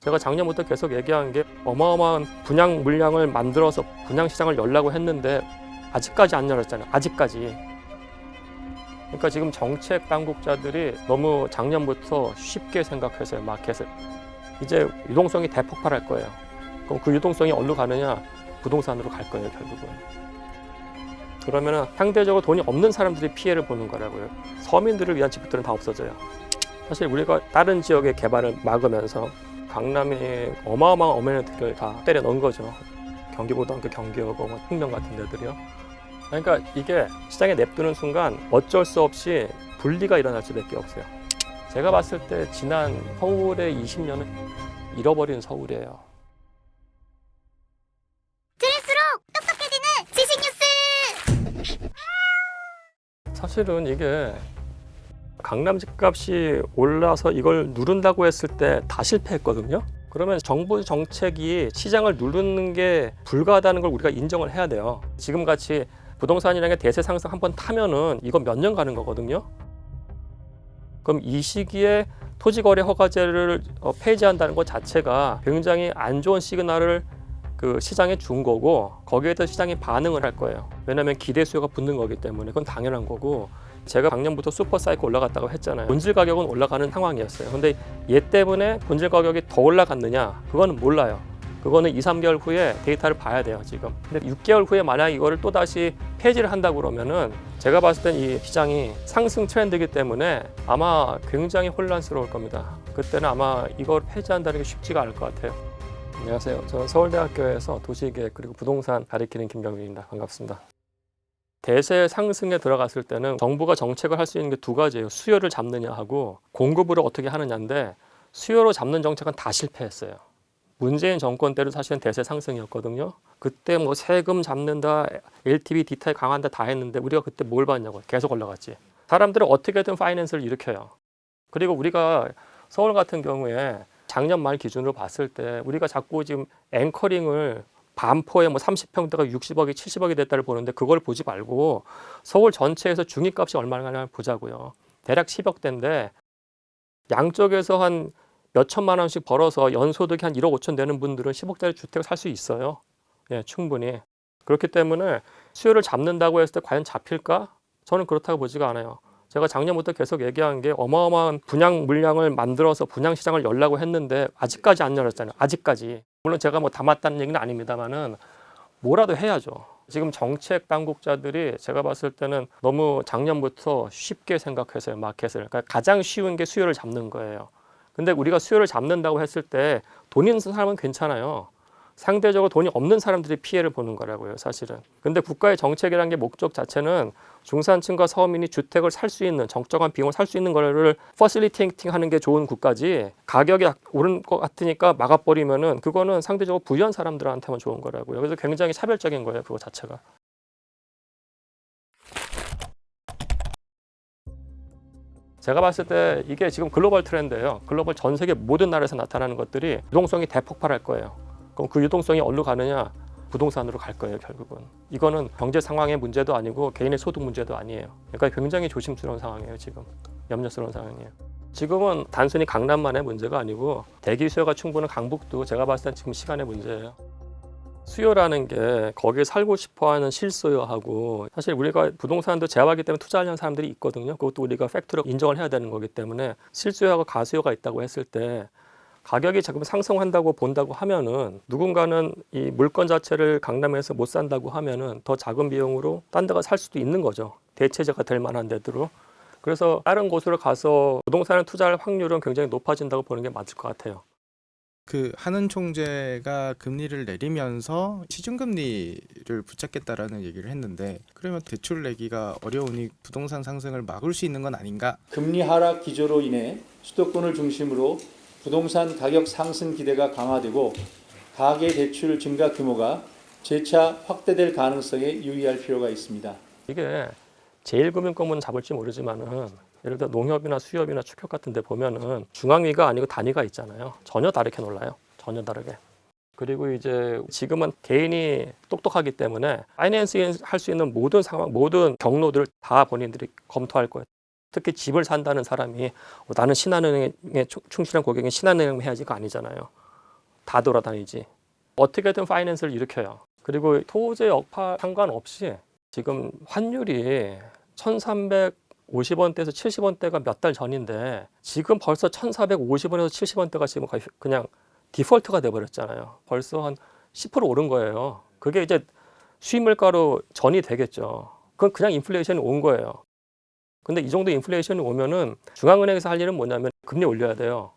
제가 작년부터 계속 얘기한 게 어마어마한 분양 물량을 만들어서 분양 시장을 열라고 했는데 아직까지 안 열었잖아요. 아직까지. 그러니까 지금 정책 당국자들이 너무 작년부터 쉽게 생각해서요. 마켓을. 이제 유동성이 대폭발할 거예요. 그럼 그 유동성이 어디로 가느냐? 부동산으로 갈 거예요, 결국은. 그러면은 상대적으로 돈이 없는 사람들이 피해를 보는 거라고요. 서민들을 위한 집들은 다 없어져요. 사실 우리가 다른 지역의 개발을 막으면서 강남에 어마어마한 어메니티를 다 때려 넣은 거죠. 경기고등학교 경기여고 뭐 흥명 같은 데들이요. 그러니까 이게 시장에 냅두는 순간 어쩔 수 없이 분리가 일어날 수밖에 없어요. 제가 봤을 때 지난 서울의 20년은 잃어버린 서울이에요. 들을수록 똑똑해지는 지식 뉴스. 사실은 이게 강남 집값이 올라서 이걸 누른다고 했을 때 다 실패했거든요. 그러면 정부 정책이 시장을 누르는 게 불가하다는 걸 우리가 인정을 해야 돼요. 지금 같이 부동산이라는 게 대세 상승 한번 타면은 이거 몇년 가는 거거든요. 그럼 이 시기에 토지거래 허가제를 어, 폐지한다는 것 자체가 굉장히 안 좋은 시그널을 그 시장에 준 거고 거기에 대해서 시장이 반응을 할 거예요. 왜냐하면 기대 수요가 붙는 거기 때문에 그건 당연한 거고 제가 작년부터 슈퍼 사이클 올라갔다고 했잖아요. 본질 가격은 올라가는 상황이었어요. 근데 얘 때문에 본질 가격이 더 올라갔느냐? 그거는 몰라요. 그거는 2, 3개월 후에 데이터를 봐야 돼요, 지금. 근데 6개월 후에 만약 이거를 또 다시 폐지를 한다고 그러면은 제가 봤을 땐 이 시장이 상승 트렌드이기 때문에 아마 굉장히 혼란스러울 겁니다. 그때는 아마 이걸 폐지한다는 게 쉽지가 않을 것 같아요. 안녕하세요. 저는 서울대학교에서 도시계획 그리고 부동산 가리키는 김경민입니다. 반갑습니다. 대세 상승에 들어갔을 때는 정부가 정책을 할 수 있는 게 두 가지예요. 수요를 잡느냐 하고 공급으로 어떻게 하느냐인데 수요로 잡는 정책은 다 실패했어요. 문재인 정권 때는 사실은 대세 상승이었거든요. 그때 뭐 세금 잡는다, LTV 디타일 강한다 다 했는데 우리가 그때 뭘 봤냐고 계속 올라갔지. 사람들은 어떻게든 파이낸스를 일으켜요. 그리고 우리가 서울 같은 경우에 작년 말 기준으로 봤을 때 우리가 자꾸 지금 앵커링을 반포에 뭐 30평대가 60억이 70억이 됐다를 보는데 그걸 보지 말고 서울 전체에서 중위값이 얼마나 보자고요. 대략 10억대인데 양쪽에서 한 몇천만 원씩 벌어서 연소득이 한 1억 5천 되는 분들은 10억짜리 주택을 살 수 있어요. 예, 충분히. 그렇기 때문에 수요를 잡는다고 했을 때 과연 잡힐까? 저는 그렇다고 보지가 않아요. 제가 작년부터 계속 얘기한 게 어마어마한 분양 물량을 만들어서 분양 시장을 열라고 했는데 아직까지 안 열었잖아요. 아직까지. 물론 제가 뭐 담았다는 얘기는 아닙니다만은 뭐라도 해야죠. 지금 정책 당국자들이 제가 봤을 때는 너무 작년부터 쉽게 생각해서요, 마켓을. 그러니까 가장 쉬운 게 수요를 잡는 거예요. 근데 우리가 수요를 잡는다고 했을 때 돈 있는 사람은 괜찮아요. 상대적으로 돈이 없는 사람들이 피해를 보는 거라고요, 사실은. 근데 국가의 정책이라는 게 목적 자체는 중산층과 서민이 주택을 살 수 있는 정적한 비용을 살 수 있는 거를 퍼실리테이팅 하는 게 좋은 국가지 가격이 오른 것 같으니까 막아버리면은 그거는 상대적으로 부유한 사람들한테만 좋은 거라고요. 그래서 굉장히 차별적인 거예요, 그거 자체가. 제가 봤을 때 이게 지금 글로벌 트렌드예요. 글로벌 전 세계 모든 나라에서 나타나는 것들이 유동성이 대폭발할 거예요. 그럼 그 유동성이 어디로 가느냐? 부동산으로 갈 거예요, 결국은. 이거는 경제 상황의 문제도 아니고 개인의 소득 문제도 아니에요. 그러니까 굉장히 조심스러운 상황이에요, 지금. 염려스러운 상황이에요. 지금은 단순히 강남만의 문제가 아니고 대기 수요가 충분한 강북도 제가 봤을 때 지금 시간의 문제예요. 수요라는 게 거기에 살고 싶어하는 실수요하고 사실 우리가 부동산도 제압하기 때문에 투자하려는 사람들이 있거든요. 그것도 우리가 팩트로 인정을 해야 되는 거기 때문에 실수요하고 가수요가 있다고 했을 때 가격이 지금 상승한다고 본다고 하면은 누군가는 이 물건 자체를 강남에서 못 산다고 하면은 더 작은 비용으로 딴 데가 살 수도 있는 거죠. 대체제가 될 만한 데들로. 그래서 다른 곳으로 가서 부동산을 투자할 확률은 굉장히 높아진다고 보는 게 맞을 것 같아요. 그 한은 총재가 금리를 내리면서 시중금리를 붙잡겠다라는 얘기를 했는데 그러면 대출 내기가 어려우니 부동산 상승을 막을 수 있는 건 아닌가? 금리 하락 기조로 인해 수도권을 중심으로 부동산 가격 상승 기대가 강화되고 가계 대출 증가 규모가 재차 확대될 가능성에 유의할 필요가 있습니다. 이게 제일금융권은 잡을지 모르지만은 예를 들어 농협이나 수협이나 축협 같은 데 보면은 중앙위가 아니고 단위가 있잖아요. 전혀 다르게 놀라요. 전혀 다르게. 그리고 이제 지금은 개인이 똑똑하기 때문에 파이낸싱 할수 있는 모든 상황, 모든 경로들을 다 본인들이 검토할 거예요. 특히 집을 산다는 사람이 어, 나는 신한은행에 충- 충실한 고객인 신한은행 해야지가 아니잖아요. 다 돌아다니지. 어떻게든 파이낸스를 일으켜요. 그리고 토지 역파 상관없이 지금 환율이 1,350원대에서 70원대가 몇 달 전인데 지금 벌써 1,450원에서 70원대가 지금 그냥 디폴트가 돼 버렸잖아요. 벌써 한 10% 오른 거예요. 그게 이제 수입 물가로 전이 되겠죠. 그건 그냥 인플레이션이 온 거예요. 근데 이 정도 인플레이션이 오면은 중앙은행에서 할 일은 뭐냐면 금리 올려야 돼요.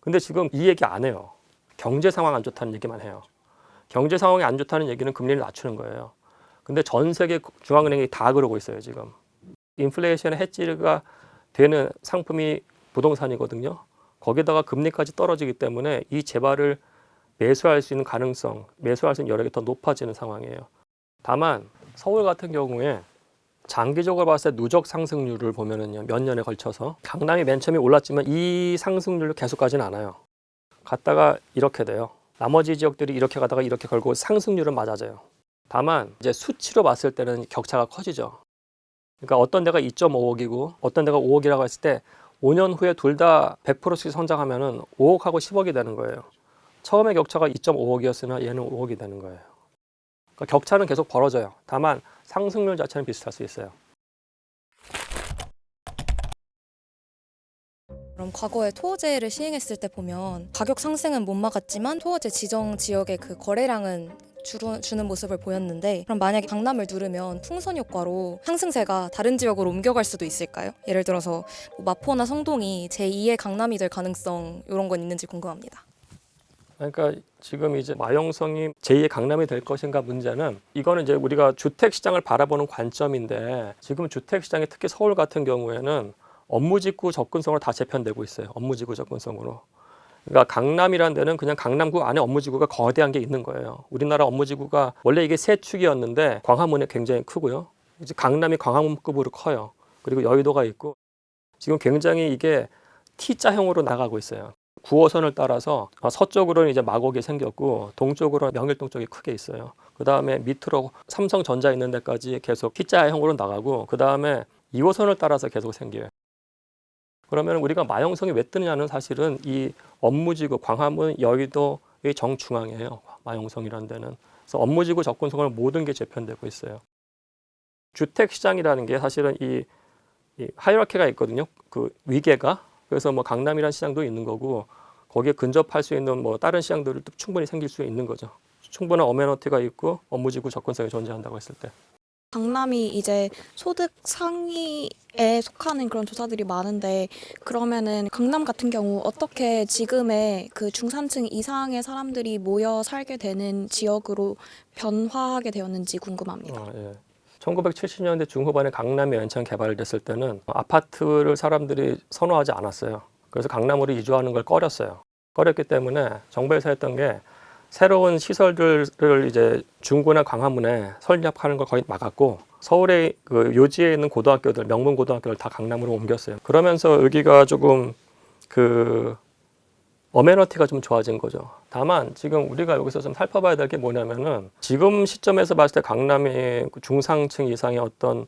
근데 지금 이 얘기 안 해요. 경제 상황 안 좋다는 얘기만 해요. 경제 상황이 안 좋다는 얘기는 금리를 낮추는 거예요. 근데 전 세계 중앙은행이 다 그러고 있어요, 지금. 인플레이션 해지가 되는 상품이 부동산이거든요. 거기다가 금리까지 떨어지기 때문에 이 재발을 매수할 수 있는 가능성, 매수할 수 있는 여력이 더 높아지는 상황이에요. 다만 서울 같은 경우에 장기적으로 봤을 때 누적 상승률을 보면은요 몇 년에 걸쳐서 강남이 맨 처음에 올랐지만 이 상승률로 계속 가진 않아요. 갔다가 이렇게 돼요. 나머지 지역들이 이렇게 가다가 이렇게 걸고 상승률은 맞아져요. 다만 이제 수치로 봤을 때는 격차가 커지죠. 그러니까 어떤 데가 2.5억이고 어떤 데가 5억이라고 했을 때 5년 후에 둘 다 100%씩 성장하면은 5억하고 10억이 되는 거예요. 처음에 격차가 2.5억이었으나 얘는 5억이 되는 거예요. 그러니까 격차는 계속 벌어져요. 다만 상승률 자체는 비슷할 수 있어요. 그럼 과거에 토어제를 시행했을 때 보면 가격 상승은 못 막았지만 토어제 지정 지역의 그 거래량은 주로, 주는 모습을 보였는데 그럼 만약에 강남을 누르면 풍선 효과로 상승세가 다른 지역으로 옮겨갈 수도 있을까요? 예를 들어서 뭐 마포나 성동이 제2의 강남이 될 가능성 이런 건 있는지 궁금합니다. 그러니까 지금 이제 마용성이 제2의 강남이 될 것인가 문제는 이거는 이제 우리가 주택 시장을 바라보는 관점인데 지금 주택 시장이 특히 서울 같은 경우에는 업무 직구 접근성으로 다 재편되고 있어요. 업무 직구 접근성으로. 그러니까 강남이라는 데는 그냥 강남구 안에 업무지구가 거대한 게 있는 거예요. 우리나라 업무지구가 원래 이게 세 축이었는데 광화문에 굉장히 크고요. 이제 강남이 광화문급으로 커요. 그리고 여의도가 있고 지금 굉장히 이게 T자형으로 나가고 있어요. 9호선을 따라서 서쪽으로는 이제 마곡이 생겼고 동쪽으로는 명일동 쪽이 크게 있어요. 그 다음에 밑으로 삼성전자 있는 데까지 계속 T자형으로 나가고 그 다음에 2호선을 따라서 계속 생겨요. 그러면 우리가 마용성이 왜 뜨느냐는 사실은 이 업무지구 광화문 여의도의 정중앙이에요. 마용성이라는 데는. 그래서 업무지구 접근성을 모든 게 재편되고 있어요. 주택 시장이라는 게 사실은 이, 이 하이라키가 있거든요. 그 위계가. 그래서 뭐 강남이라는 시장도 있는 거고 거기에 근접할 수 있는 뭐 다른 시장들도 충분히 생길 수 있는 거죠. 충분한 어메너티가 있고 업무지구 접근성이 존재한다고 했을 때. 강남이 이제 소득 상위에 속하는 그런 조사들이 많은데 그러면은 강남 같은 경우 어떻게 지금의 그 중산층 이상의 사람들이 모여 살게 되는 지역으로 변화하게 되었는지 궁금합니다. 어, 예. 1970년대 중후반에 강남이 연창 개발됐을 때는 아파트를 사람들이 선호하지 않았어요. 그래서 강남으로 이주하는 걸 꺼렸어요. 꺼렸기 때문에 정부에서 했던 게 새로운 시설들을 이제 중구나 광화문에 설립하는 걸 거의 막았고 서울의 그 요지에 있는 고등학교들 명문 고등학교를 다 강남으로 옮겼어요. 그러면서 여기가 조금 그 어메너티가 좀 좋아진 거죠. 다만 지금 우리가 여기서 좀 살펴봐야 될 게 뭐냐면은 지금 시점에서 봤을 때 강남이 그 중상층 이상의 어떤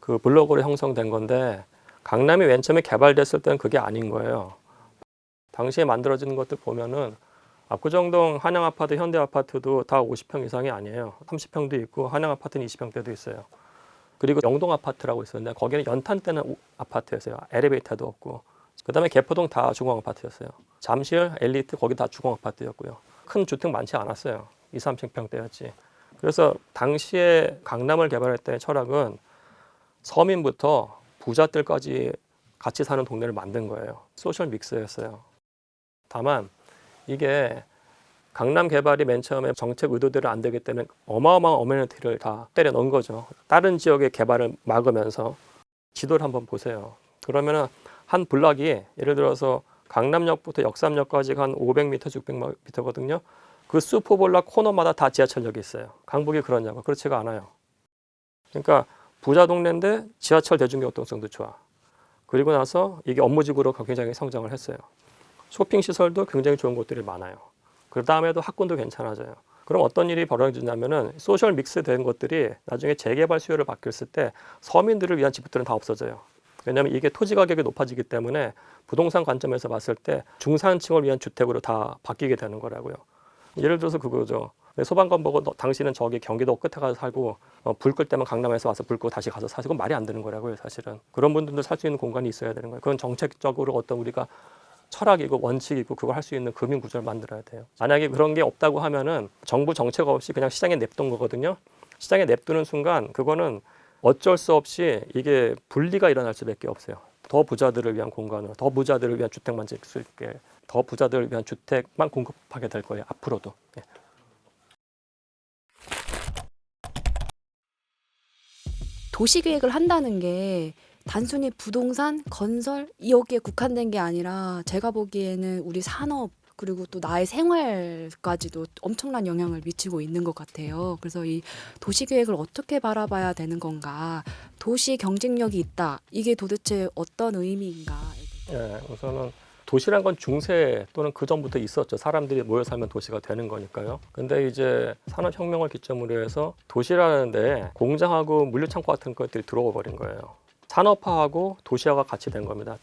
그 블록으로 형성된 건데 강남이 맨 처음에 개발됐을 때는 그게 아닌 거예요. 당시에 만들어진 것들 보면은 압구정동 한양 아파트, 현대 아파트도 다 50평 이상이 아니에요. 30평도 있고 한양 아파트는 20평대도 있어요. 그리고 영동 아파트라고 있었는데 거기는 연탄 때는 오- 아파트였어요. 엘리베이터도 없고. 그다음에 개포동 다 주공 아파트였어요. 잠실, 엘리트 거기 다 주공 아파트였고요. 큰 주택 많지 않았어요. 2, 3층평대였지. 그래서 당시에 강남을 개발할 때 철학은 서민부터 부자들까지 같이 사는 동네를 만든 거예요. 소셜 믹스였어요. 다만 이게 강남 개발이 맨 처음에 정책 의도대로 안 되기 때문에 어마어마한 어메니티를 다 때려 넣은 거죠. 다른 지역의 개발을 막으면서 지도를 한번 보세요. 그러면은 한 블락이 예를 들어서 강남역부터 역삼역까지가 한 500m, 600m거든요. 그 슈퍼블락 코너마다 다 지하철역이 있어요. 강북이 그러냐고 그렇지가 않아요. 그러니까 부자 동네인데 지하철 대중교통성도 좋아. 그리고 나서 이게 업무지구로 굉장히 성장을 했어요. 쇼핑 시설도 굉장히 좋은 곳들이 많아요. 그 다음에도 학군도 괜찮아져요. 그럼 어떤 일이 벌어지냐면은 소셜 믹스 된 것들이 나중에 재개발 수요를 바뀌었을 때 서민들을 위한 집들은 다 없어져요. 왜냐하면 이게 토지 가격이 높아지기 때문에 부동산 관점에서 봤을 때 중산층을 위한 주택으로 다 바뀌게 되는 거라고요. 예를 들어서 그거죠. 네, 소방관 보고 너, 당신은 저기 경기도 끝에 가서 살고 어, 불끌 때만 강남에서 와서 불 끄고 다시 가서 사시고 말이 안 되는 거라고요 사실은 그런 분들도 살 수 있는 공간이 있어야 되는 거예요 그건 정책적으로 어떤 우리가 철학이고 원칙이고 그걸 할 수 있는 금융 구조를 만들어야 돼요 만약에 그런 게 없다고 하면은 정부 정책 없이 그냥 시장에 냅둔 거거든요 시장에 냅두는 순간 그거는 어쩔 수 없이 이게 분리가 일어날 수밖에 없어요 더 부자들을 위한 공간으로 더 부자들을 위한 주택만 지을 수 있게 더 부자들을 위한 주택만 공급하게 될 거예요 앞으로도 예. 도시 계획을 한다는 게 단순히 부동산 건설 여기에 국한된 게 아니라 제가 보기에는 우리 산업 그리고 또 나의 생활까지도 엄청난 영향을 미치고 있는 것 같아요. 그래서 이 도시 계획을 어떻게 바라봐야 되는 건가? 도시 경쟁력이 있다. 이게 도대체 어떤 의미인가? 예, 우선은 도시란 건 중세 또는 그 전부터 있었죠. 사람들이 모여 살면 도시가 되는 거니까요. 근데 이제 산업혁명을 기점으로 해서 도시라는데 공장하고 물류창고 같은 것들이 들어와 버린 거예요. 산업화하고 도시화가 같이 된 겁니다.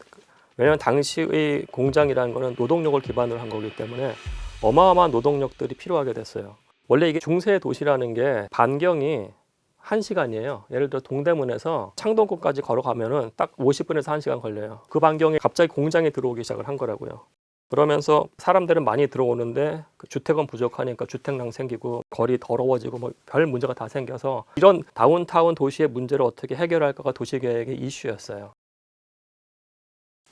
왜냐하면 당시의 공장이라는 거는 노동력을 기반으로 한 거기 때문에 어마어마한 노동력들이 필요하게 됐어요. 원래 이게 중세 도시라는 게 반경이 한 시간이에요. 예를 들어 동대문에서 창동구까지 걸어가면은 딱 50분에서 1시간 걸려요. 그 반경에 갑자기 공장이 들어오기 시작을 한 거라고요. 그러면서 사람들은 많이 들어오는데 그 주택은 부족하니까 주택랑 생기고 거리 더러워지고 뭐 별 문제가 다 생겨서 이런 다운타운 도시의 문제를 어떻게 해결할까가 도시계획의 이슈였어요.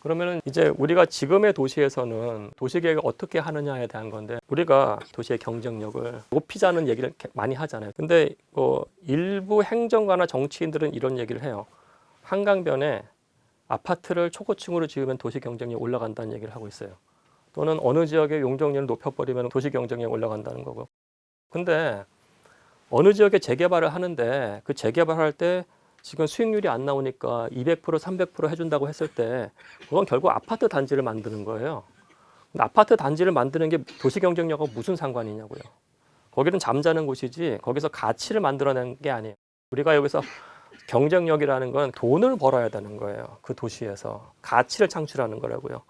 그러면은 이제 우리가 지금의 도시에서는 도시계획을 어떻게 하느냐에 대한 건데 우리가 도시의 경쟁력을 높이자는 얘기를 많이 하잖아요. 근데 뭐 일부 행정가나 정치인들은 이런 얘기를 해요. 한강변에 아파트를 초고층으로 지으면 도시 경쟁력이 올라간다는 얘기를 하고 있어요. 또는 어느 지역의 용적률을 높여버리면 도시 경쟁력이 올라간다는 거고. 근데 어느 지역에 재개발을 하는데 그 재개발할 때 지금 수익률이 안 나오니까 200% 300% 해준다고 했을 때 그건 결국 아파트 단지를 만드는 거예요. 아파트 단지를 만드는 게 도시 경쟁력하고 무슨 상관이냐고요. 거기는 잠자는 곳이지 거기서 가치를 만들어낸 게 아니에요. 우리가 여기서 경쟁력이라는 건 돈을 벌어야 되는 거예요. 그 도시에서 가치를 창출하는 거라고요.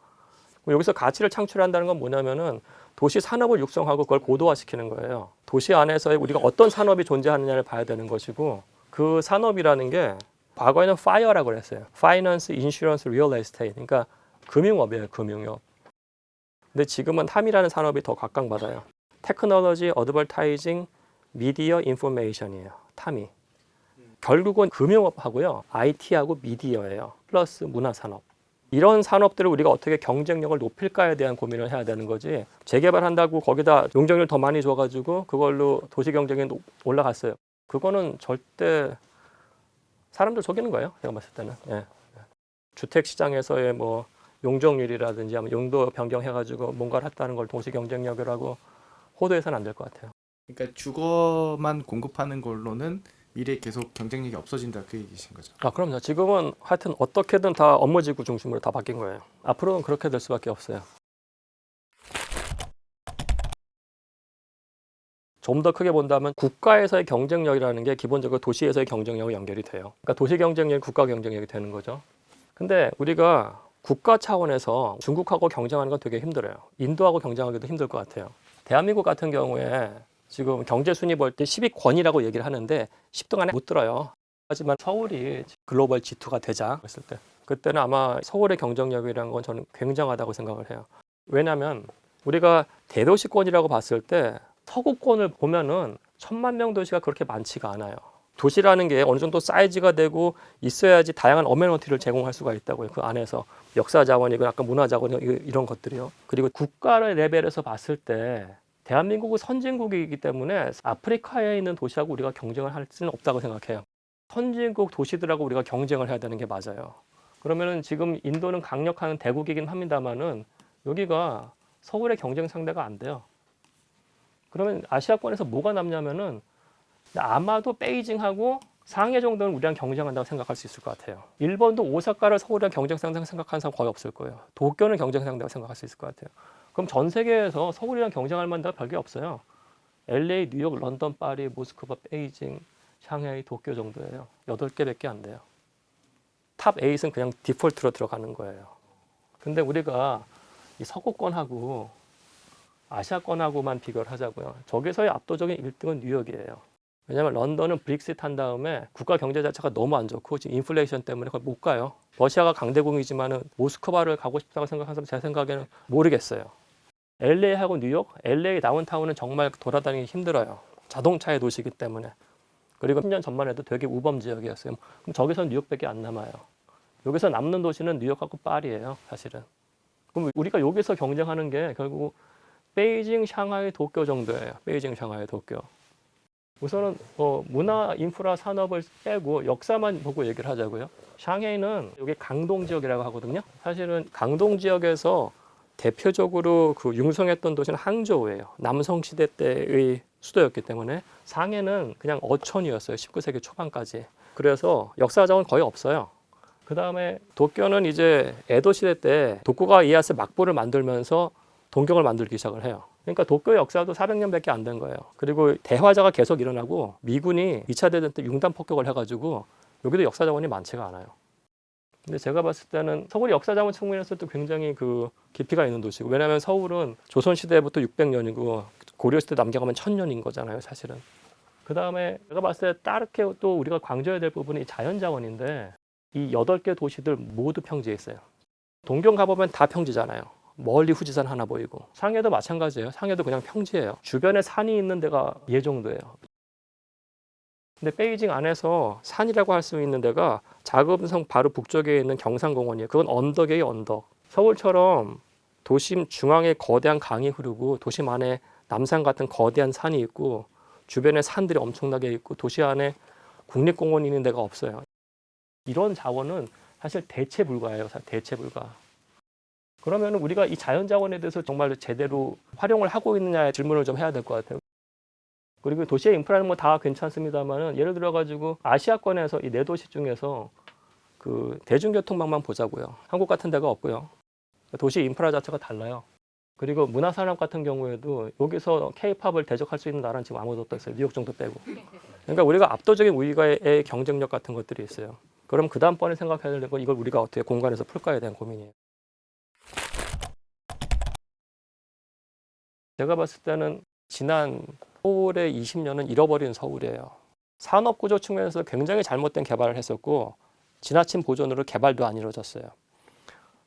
여기서 가치를 창출한다는 건 뭐냐면은 도시 산업을 육성하고 그걸 고도화시키는 거예요. 도시 안에서 우리가 어떤 산업이 존재하느냐를 봐야 되는 것이고 그 산업이라는 게 과거에는 파이어라고 그랬어요. 파이낸스, 인슈런스, 리얼 에스테이트. 그러니까 금융업이에요, 금융업. 근데 지금은 탐이라는 산업이 더 각광받아요. 테크놀로지, 어드버타이징, 미디어, 인포메이션이에요. 탐이. 결국은 금융업하고요. IT하고 미디어예요. 플러스 문화산업. 이런 산업들을 우리가 어떻게 경쟁력을 높일까에 대한 고민을 해야 되는 거지. 재개발한다고 거기다 용적률 더 많이 줘가지고 그걸로 도시 경쟁이 높- 올라갔어요. 그거는 절대 사람들 속이는 거예요. 제가 봤을 때는. 예. 주택 시장에서의 뭐 용적률이라든지 용도 변경해가지고 뭔가를 했다는 걸 도시 경쟁력이라고 호도해서는 안 될 것 같아요. 그러니까 주거만 공급하는 걸로는 미래에 계속 경쟁력이 없어진다 그 얘기신 거죠. 아, 그럼요. 지금은 하여튼 어떻게든 다 업무지구 중심으로 다 바뀐 거예요. 앞으로는 그렇게 될 수밖에 없어요. 좀 더 크게 본다면 국가에서의 경쟁력이라는 게 기본적으로 도시에서의 경쟁력과 연결이 돼요. 그러니까 도시 경쟁력이 국가 경쟁력이 되는 거죠. 근데 우리가 국가 차원에서 중국하고 경쟁하는 건 되게 힘들어요. 인도하고 경쟁하기도 힘들 것 같아요. 대한민국 같은 경우에 지금 경제 순위 볼 때 10위권이라고 얘기를 하는데 10등 안에 못 들어요. 하지만 서울이 글로벌 G2가 되자 했을 때 그때는 아마 서울의 경쟁력이라는 건 저는 굉장하다고 생각을 해요. 왜냐하면 우리가 대도시권이라고 봤을 때 서구권을 보면은 천만 명 도시가 그렇게 많지가 않아요. 도시라는 게 어느 정도 사이즈가 되고 있어야지 다양한 어메니티를 제공할 수가 있다고요. 그 안에서 역사 자원이고 아까 문화 자원이 이런 것들이요. 그리고 국가의 레벨에서 봤을 때 대한민국은 선진국이기 때문에 아프리카에 있는 도시하고 우리가 경쟁을 할 수는 없다고 생각해요. 선진국 도시들하고 우리가 경쟁을 해야 되는 게 맞아요. 그러면은 지금 인도는 강력한 대국이긴 합니다만은 여기가 서울의 경쟁 상대가 안 돼요. 그러면 아시아권에서 뭐가 남냐면은 아마도 베이징하고 상해 정도는 우리랑 경쟁한다고 생각할 수 있을 것 같아요. 일본도 오사카를 서울이랑 경쟁 상대로 생각하는 사람 거의 없을 거예요. 도쿄는 경쟁 상대라고 생각할 수 있을 것 같아요. 그럼 전 세계에서 서울이랑 경쟁할 만한 데가 별게 없어요. LA, 뉴욕, 런던, 파리, 모스크바, 베이징, 샹하이, 도쿄 정도예요. 여덟 개밖에 안 돼요. 탑 8은 그냥 디폴트로 들어가는 거예요. 근데 우리가 이 서구권하고 아시아권하고만 비교를 하자고요. 저기서의 압도적인 1등은 뉴욕이에요. 왜냐하면 런던은 브릭sit 한 다음에 국가 경제 자체가 너무 안 좋고 지금 인플레이션 때문에 거의 못 가요. 러시아가 강대국이지만은 모스크바를 가고 싶다고 생각하는 사람 제 생각에는 모르겠어요. LA하고 뉴욕, LA 다운타운은 정말 돌아다니기 힘들어요. 자동차의 도시이기 때문에. 그리고 10년 전만 해도 되게 우범 지역이었어요. 그럼 저기서 뉴욕밖에 안 남아요. 여기서 남는 도시는 뉴욕하고 파리예요, 사실은. 그럼 우리가 여기서 경쟁하는 게 결국 베이징, 샹하이, 도쿄 정도예요. 베이징, 샹하이, 도쿄. 우선은 어, 문화, 인프라, 산업을 빼고 역사만 보고 얘기를 하자고요. 샹하이는 여기 강동 지역이라고 하거든요. 사실은 강동 지역에서 대표적으로 그 융성했던 도시는 항저우예요. 남성 시대 때의 수도였기 때문에 상해는 그냥 어촌이었어요. 19세기 초반까지. 그래서 역사 자원 거의 없어요. 그 다음에 도쿄는 이제 에도 시대 때 도쿠가 이에야스 막부를 만들면서 동경을 만들기 시작을 해요. 그러니까 도쿄 역사도 400년밖에 안 된 거예요. 그리고 대화자가 계속 일어나고 미군이 2차 대전 때 융단 폭격을 해가지고 여기도 역사 자원이 많지가 않아요. 근데 제가 봤을 때는 서울이 역사 자원 측면에서도 굉장히 그 깊이가 있는 도시고 왜냐하면 서울은 조선 시대부터 600년이고 고려 시대 남겨가면 1000년인 거잖아요, 사실은. 그 다음에 제가 봤을 때 따르게 또 우리가 강조해야 될 부분이 자연 자원인데 이 여덟 개 도시들 모두 평지에 있어요. 동경 가보면 다 평지잖아요. 멀리 후지산 하나 보이고 상해도 마찬가지예요. 상해도 그냥 평지예요. 주변에 산이 있는 데가 예 정도예요. 근데 베이징 안에서 산이라고 할 수 있는 데가 자금성 바로 북쪽에 있는 경산공원이에요. 그건 언덕이에요, 언덕. 서울처럼 도심 중앙에 거대한 강이 흐르고 도심 안에 남산 같은 거대한 산이 있고 주변에 산들이 엄청나게 있고 도시 안에 국립공원이 있는 데가 없어요. 이런 자원은 사실 대체 불가예요. 사- 대체 불가. 그러면 우리가 이 자연 자원에 대해서 정말 제대로 활용을 하고 있느냐의 질문을 좀 해야 될 것 같아요. 그리고 도시의 인프라는 뭐 다 괜찮습니다만은 예를 들어 가지고 아시아권에서 이 네 도시 중에서 그 대중교통망만 보자고요. 한국 같은 데가 없고요. 도시 인프라 자체가 달라요. 그리고 문화 산업 같은 경우에도 여기서 K-팝을 대적할 수 있는 나라는 지금 아무도 없어요. 뉴욕 정도 빼고. 그러니까 우리가 압도적인 우리가의 경쟁력 같은 것들이 있어야 그럼 그 다음번에 생각해야 되는 건 이걸 우리가 어떻게 공간에서 풀까에 대한 고민이에요. 제가 봤을 때는 지난 서울의 20년은 잃어버린 서울이에요. 산업 구조 측면에서 굉장히 잘못된 개발을 했었고 지나친 보존으로 개발도 안 이루어졌어요.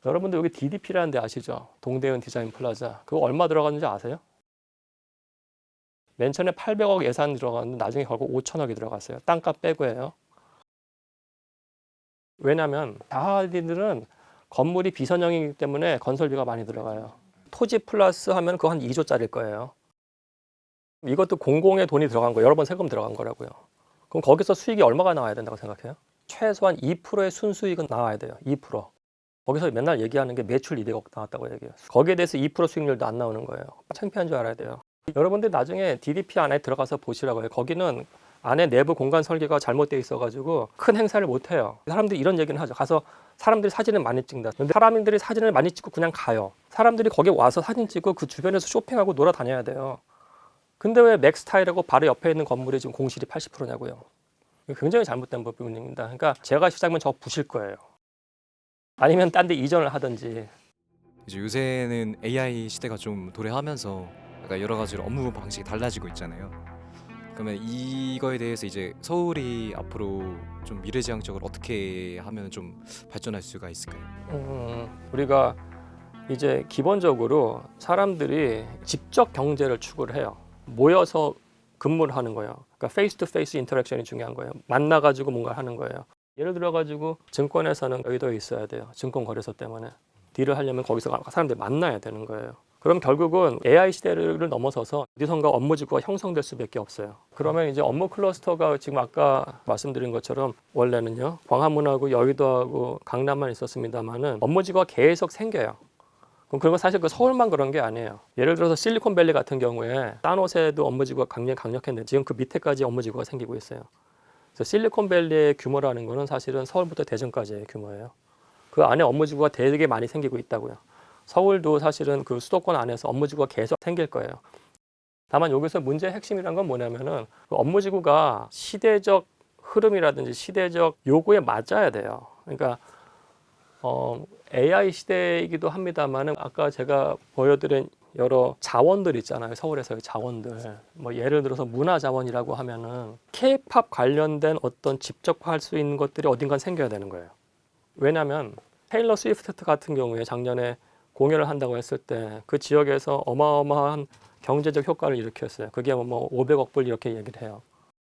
여러분들 여기 DDP라는 데 아시죠? 동대문 디자인 플라자. 그거 얼마 들어갔는지 아세요? 맨 처음에 800억 예산 들어갔는데 나중에 결국 5천억이 들어갔어요. 땅값 빼고예요. 왜냐하면 다하디들은 건물이 비선형이기 때문에 건설비가 많이 들어가요. 토지 플러스 하면 그거 한 2조짜리일 거예요. 이것도 공공의 돈이 들어간 거예요. 여러 번 세금 들어간 거라고요. 그럼 거기서 수익이 얼마가 나와야 된다고 생각해요? 최소한 2%의 순수익은 나와야 돼요. 2%. 거기서 맨날 얘기하는 게 매출 200억 나왔다고 얘기해요. 거기에 대해서 2% 수익률도 안 나오는 거예요. 창피한 줄 알아야 돼요. 여러분들 나중에 DDP 안에 들어가서 보시라고 해요. 거기는 안에 내부 공간 설계가 잘못되어 있어가지고 큰 행사를 못 해요. 사람들이 이런 얘기는 하죠. 가서 사람들이 사진을 많이 찍는다. 근데 사람들이 사진을 많이 찍고 그냥 가요. 사람들이 거기 와서 사진 찍고 그 주변에서 쇼핑하고 놀아다녀야 돼요. 근데 왜 맥스타일하고 바로 옆에 있는 건물이 지금 공실이 80%냐고요. 굉장히 잘못된 부분입니다. 그러니까 제가 시작하면 저 부실 거예요. 아니면 딴 데 이전을 하든지 이제 요새는 AI 시대가 좀 도래하면서 여러 가지로 업무 방식이 달라지고 있잖아요. 그러면 이거에 대해서 이제 서울이 앞으로 좀 미래지향적으로 어떻게 하면 좀 발전할 수가 있을까요? 음, 우리가 이제 기본적으로 사람들이 직접 경제를 추구를 해요. 모여서 근무를 하는 거예요. 그러니까 페이스 투 페이스 인터랙션이 중요한 거예요. 만나 가지고 뭔가 하는 거예요. 예를 들어 가지고 증권회사는 여의도에 있어야 돼요. 증권 거래소 때문에 딜을 하려면 거기서 사람들 만나야 되는 거예요. 그럼 결국은 AI 시대를 넘어서서 어디선가 업무 지구가 형성될 수밖에 없어요. 그러면 이제 업무 클러스터가 지금 아까 말씀드린 것처럼 원래는요 광화문하고 여의도하고 강남만 있었습니다만은 업무 지구가 계속 생겨요. 그럼 그건 사실 그 서울만 그런 게 아니에요. 예를 들어서 실리콘밸리 같은 경우에 산호세도 업무 지구가 굉장히 강력했는데 지금 그 밑에까지 업무 지구가 생기고 있어요. 그래서 실리콘밸리의 규모라는 거는 사실은 서울부터 대전까지의 규모예요. 그 안에 업무 지구가 되게 많이 생기고 있다고요. 서울도 사실은 그 수도권 안에서 업무지구가 계속 생길 거예요. 다만 여기서 문제의 핵심이란 건 뭐냐면은 그 업무지구가 시대적 흐름이라든지 시대적 요구에 맞아야 돼요. 그러니까 어, AI 시대이기도 합니다만은 아까 제가 보여드린 여러 자원들 있잖아요. 서울에서의 자원들. 뭐 예를 들어서 문화 자원이라고 하면은 K-팝 관련된 어떤 집적화할 수 있는 것들이 어딘가 생겨야 되는 거예요. 왜냐하면 테일러 스위프트 같은 경우에 작년에 공연을 한다고 했을 때 그 지역에서 어마어마한 경제적 효과를 일으켰어요. 그게 뭐 500억 불 이렇게 얘기를 해요.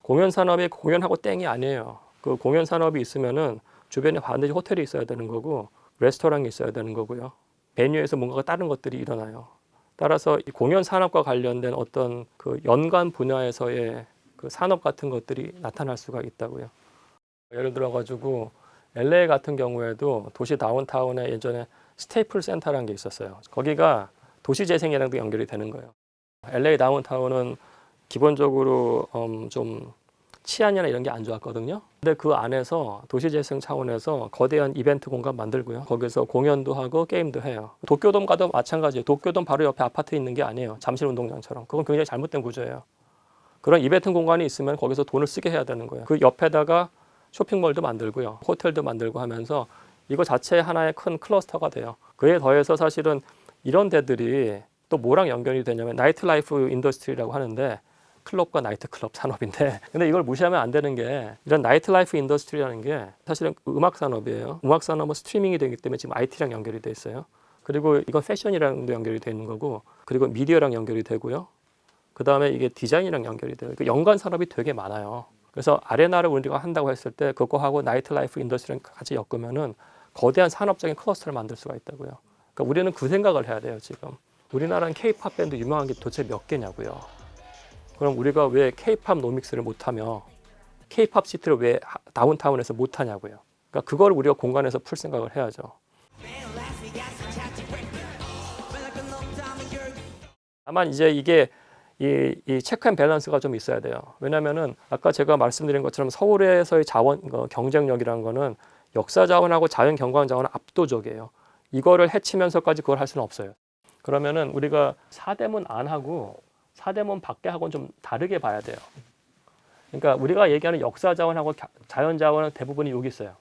공연 산업이 공연하고 땡이 아니에요. 그 공연 산업이 있으면은 주변에 반드시 호텔이 있어야 되는 거고 레스토랑이 있어야 되는 거고요. 베뉴에서 뭔가가 다른 것들이 일어나요. 따라서 이 공연 산업과 관련된 어떤 그 연관 분야에서의 그 산업 같은 것들이 나타날 수가 있다고요. 예를 들어 가지고 LA 같은 경우에도 도시 다운타운에 예전에 스테이플 센터라는 게 있었어요. 거기가 도시 재생이랑도 연결이 되는 거예요. LA 다운타운은 기본적으로 음, 좀 치안이나 이런 게 안 좋았거든요. 근데 그 안에서 도시재생 차원에서 거대한 이벤트 공간 만들고요. 거기서 공연도 하고 게임도 해요. 도쿄돔 가도 마찬가지예요. 도쿄돔 바로 옆에 아파트 있는 게 아니에요. 잠실 운동장처럼. 그건 굉장히 잘못된 구조예요. 그런 이벤트 공간이 있으면 거기서 돈을 쓰게 해야 되는 거예요. 그 옆에다가 쇼핑몰도 만들고요. 호텔도 만들고 하면서 이거 자체 하나의 큰 클러스터가 돼요. 그에 더해서 사실은 이런 데들이 또 뭐랑 연결이 되냐면 나이트 라이프 인더스트리라고 하는데 클럽과 나이트 클럽 산업인데 근데 이걸 무시하면 안 되는 게 이런 나이트 라이프 인더스트리라는 게 사실은 음악 산업이에요. 음악 산업은 스트리밍이 되기 때문에 지금 IT랑 연결이 돼 있어요. 그리고 이건 패션이랑도 연결이 돼 있는 거고 그리고 미디어랑 연결이 되고요. 그 다음에 이게 디자인이랑 연결이 돼요. 그 연관 산업이 되게 많아요. 그래서 아레나를 우리가 한다고 했을 때 그거하고 나이트 라이프 인더스트리랑 같이 엮으면은 거대한 산업적인 클러스터를 만들 수가 있다고요. 그러니까 우리는 그 생각을 해야 돼요 지금. 우리나라는 K-팝 밴드 유명한 게 도대체 몇 개냐고요. 그럼 우리가 왜 K-팝 노믹스를 못하며 K-팝 시티를 왜 하- 다운타운에서 못하냐고요. 그러니까 그걸 우리가 공간에서 풀 생각을 해야죠. 다만 이제 이게 이, 이 체크 앤 밸런스가 좀 있어야 돼요. 왜냐면은 아까 제가 말씀드린 것처럼 서울에서의 자원 어, 경쟁력이라는 거는 역사 자원하고 자연 경관 자원은 압도적이에요. 이거를 해치면서까지 그걸 할 수는 없어요. 그러면은 우리가 사대문 안하고 사대문 밖에 하고는 좀 다르게 봐야 돼요. 그러니까 우리가 얘기하는 역사 자원하고 겨- 자연 자원은 대부분이 여기 있어요.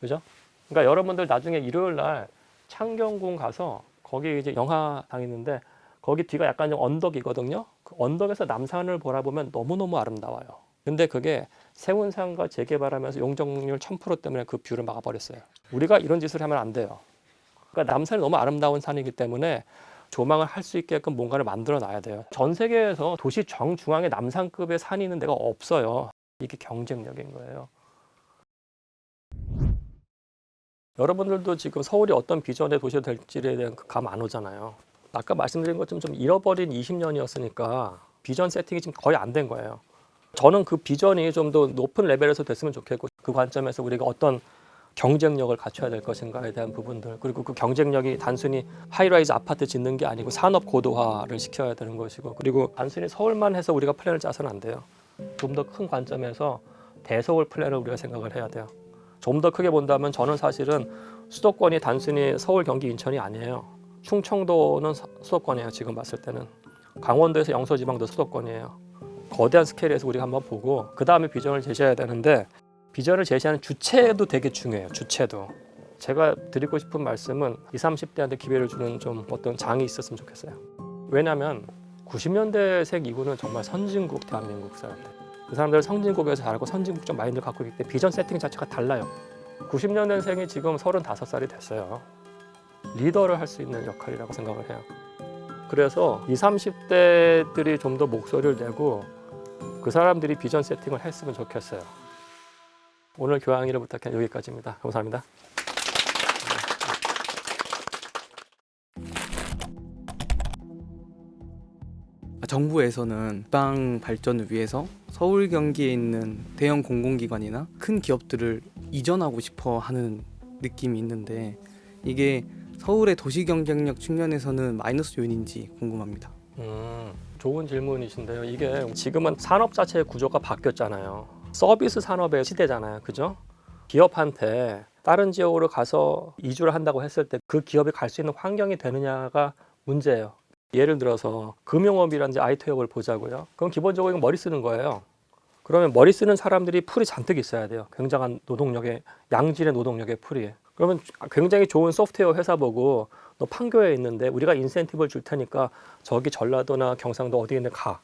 그죠? 그러니까 여러분들 나중에 일요일 날 창경궁 가서 거기 이제 영화당 있는데 거기 뒤가 약간 좀 언덕이거든요. 그 언덕에서 남산을 바라보면 너무너무 아름다워요. 근데 그게 세운상과 재개발하면서 용적률 1000% 때문에 그 뷰를 막아버렸어요. 우리가 이런 짓을 하면 안 돼요. 그러니까 남산이 너무 아름다운 산이기 때문에 조망을 할 수 있게끔 뭔가를 만들어 놔야 돼요. 전 세계에서 도시 정중앙에 남산급의 산이 있는 데가 없어요. 이게 경쟁력인 거예요. 여러분들도 지금 서울이 어떤 비전의 도시가 될지에 대한 그감안 오잖아요. 아까 말씀드린 것처럼 좀 잃어버린 20년이었으니까 비전 세팅이 지금 거의 안 된 거예요. 저는 그 비전이 좀 더 높은 레벨에서 됐으면 좋겠고 그 관점에서 우리가 어떤 경쟁력을 갖춰야 될 것인가에 대한 부분들 그리고 그 경쟁력이 단순히 하이라이즈 아파트 짓는 게 아니고 산업 고도화를 시켜야 되는 것이고 그리고 단순히 서울만 해서 우리가 플랜을 짜서는 안 돼요. 좀 더 큰 관점에서 대서울 플랜을 우리가 생각을 해야 돼요. 좀 더 크게 본다면 저는 사실은 수도권이 단순히 서울, 경기, 인천이 아니에요. 충청도는 서- 수도권이에요. 지금 봤을 때는 강원도에서 영서지방도 수도권이에요. 거대한 스케일에서 우리가 한번 보고 그 다음에 비전을 제시해야 되는데 비전을 제시하는 주체도 되게 중요해요. 주체도. 제가 드리고 싶은 말씀은 20, 30대한테 기회를 주는 좀 어떤 장이 있었으면 좋겠어요. 왜냐하면 90년대생 이후는 정말 선진국 대한민국 사람들. 그 사람들 선진국에서 자라고 선진국적 마인드를 갖고 있기 때문에 비전 세팅 자체가 달라요. 90년대 생이 지금 35살이 됐어요. 리더를 할 수 있는 역할이라고 생각을 해요. 그래서 20, 30대들이 좀 더 목소리를 내고 그 사람들이 비전 세팅을 했으면 좋겠어요. 오늘 교양이를 부탁해 여기까지입니다. 감사합니다. 정부에서는 지방 발전을 위해서 서울 경기에 있는 대형 공공기관이나 큰 기업들을 이전하고 싶어 하는 느낌이 있는데 이게 서울의 도시 경쟁력 측면에서는 마이너스 요인인지 궁금합니다. 음, 좋은 질문이신데요. 이게 지금은 산업 자체의 구조가 바뀌었잖아요. 서비스 산업의 시대잖아요. 그죠? 기업한테 다른 지역으로 가서 이주를 한다고 했을 때 그 기업이 갈 수 있는 환경이 되느냐가 문제예요. 예를 들어서 금융업이라든지 IT업을 보자고요. 그럼 기본적으로 머리 쓰는 거예요. 그러면 머리 쓰는 사람들이 풀이 잔뜩 있어야 돼요. 굉장한 노동력의 양질의 노동력의 풀이. 그러면 굉장히 좋은 소프트웨어 회사 보고 너 판교에 있는데 우리가 인센티브를 줄 테니까 저기 전라도나 경상도 어디 있는 가.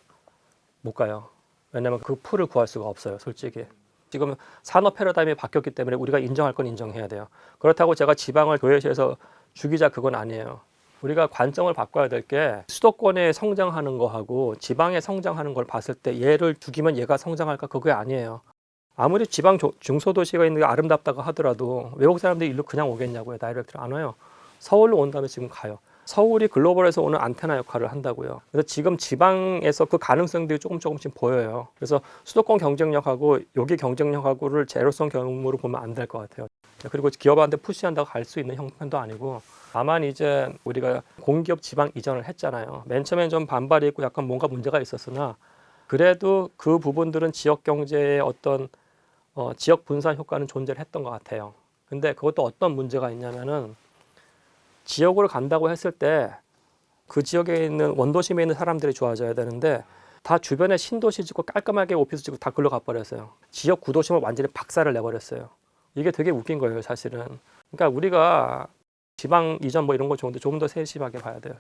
못 가요. 왜냐면 그 풀을 구할 수가 없어요, 솔직히. 지금 산업 패러다임이 바뀌었기 때문에 우리가 인정할 건 인정해야 돼요. 그렇다고 제가 지방을 교회시에서 죽이자 그건 아니에요. 우리가 관점을 바꿔야 될 게 수도권에 성장하는 거하고 지방에 성장하는 걸 봤을 때 얘를 죽이면 얘가 성장할까 그게 아니에요. 아무리 지방 조- 중소도시가 있는 게 아름답다고 하더라도 외국 사람들이 일로 그냥 오겠냐고요. 다이렉트로 안 와요. 서울로 온다면 지금 가요. 서울이 글로벌에서 오는 안테나 역할을 한다고요. 그래서 지금 지방에서 그 가능성들이 조금 조금씩 보여요. 그래서 수도권 경쟁력하고 여기 경쟁력하고를 제로성 경험으로 보면 안 될 것 같아요. 그리고 기업한테 푸시한다고 갈 수 있는 형편도 아니고 다만 이제 우리가 공기업 지방 이전을 했잖아요. 맨 처음엔 좀 반발이 있고 약간 뭔가 문제가 있었으나 그래도 그 부분들은 지역 경제의 어떤 어, 지역 분산 효과는 존재를 했던 것 같아요. 근데 그것도 어떤 문제가 있냐면은 지역으로 간다고 했을 때 그 지역에 있는 원도심에 있는 사람들이 좋아져야 되는데 다 주변에 신도시 짓고 깔끔하게 오피스 짓고 다 글로 가버렸어요. 지역 구도심을 완전히 박살을 내버렸어요. 이게 되게 웃긴 거예요, 사실은. 그러니까 우리가 지방 이전 뭐 이런 거 좋은데 좀더 세심하게 봐야 돼요.